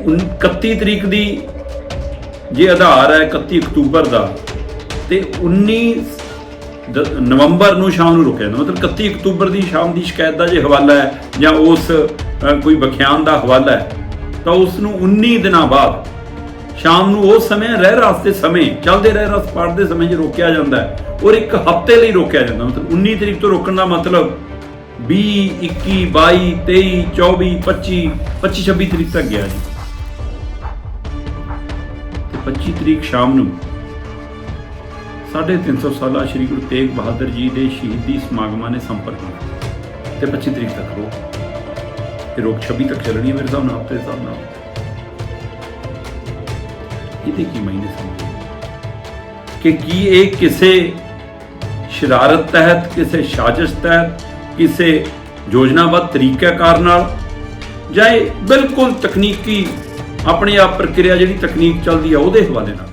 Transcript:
ਉਨ- 31 ਤਰੀਕ ਦੀ ਜੇ ਆਧਾਰ ਹੈ 31 ਅਕਤੂਬਰ ਦਾ, ਤੇ 19 ਦ- ਨਵੰਬਰ ਨੂੰ ਸ਼ਾਮ ਨੂੰ ਰੁਕਿਆ ਜਾਂਦਾ। ਮਤਲਬ 31 ਅਕਤੂਬਰ ਦੀ ਸ਼ਾਮ ਦੀ ਸ਼ਿਕਾਇਤ ਦਾ ਜੇ ਹਵਾਲਾ ਹੈ ਜਾਂ ਉਸ ਕੋਈ ਬਖਿਆਨ ਦਾ ਹਵਾਲਾ ਹੈ, ਤਾਂ ਉਸ ਨੂੰ 19 ਦਿਨਾਂ ਬਾਅਦ ਸ਼ਾਮ ਨੂੰ ਉਸ ਸਮੇਂ ਰਹਿ ਰਾਸਤੇ ਸਮੇਂ, ਚੱਲਦੇ ਰਹਿ ਰਸ ਪੜਦੇ ਸਮੇਂ 'ਚ ਰੋਕਿਆ ਜਾਂਦਾ ਹੈ, ਔਰ ਇੱਕ ਹਫ਼ਤੇ ਲਈ ਰੋਕਿਆ ਜਾਂਦਾ। ਮਤਲਬ 19 ਤਰੀਕ ਤੋਂ ਰੋਕਣ ਦਾ ਮਤਲਬ 20 21 22 23 24 25 25 26 ਤਰੀਕ ਤੱਕ ਗਿਆ ਜੀ। 25 ਤਰੀਕ ਸ਼ਾਮ ਨੂੰ 350 ਸਾਲਾ ਸ੍ਰੀ ਗੁਰੂ ਤੇਗ ਬਹਾਦਰ ਜੀ ਦੇ ਸ਼ਹੀਦੀ ਸਮਾਗਮਾਂ ਨੇ ਸੰਪਰਕ ਕੀਤਾ ਤੇ 25 ਤਰੀਕ ਤੱਕ ਰੋਕ ਇਹ ਰੋਕ 26 ਤੱਕ ਚੱਲਣੀ ਹੈ ਮੇਰੇ ਹਿਸਾਬ ਨਾਲ ਹਫ਼ਤੇ ਦੇ ਹਿਸਾਬ ਨਾਲ। ਇਹਦੇ ਕੀ ਮਾਇਨੇ ਸਮਝੇ ਕਿ ਕੀ ਇਹ ਕਿਸੇ ਸ਼ਰਾਰਤ ਤਹਿਤ, ਕਿਸੇ ਸਾਜ਼ਿਸ਼ ਤਹਿਤ, ਕਿਸੇ ਯੋਜਨਾਬੱਧ ਤਰੀਕਾਕਾਰ ਨਾਲ ਜਾਂ ਇਹ ਬਿਲਕੁਲ ਤਕਨੀਕੀ ਆਪਣੀ ਆਪ ਪ੍ਰਕਿਰਿਆ ਜਿਹੜੀ ਤਕਨੀਕ ਚੱਲਦੀ ਆ ਉਹਦੇ ਹਵਾਲੇ ਨਾਲ।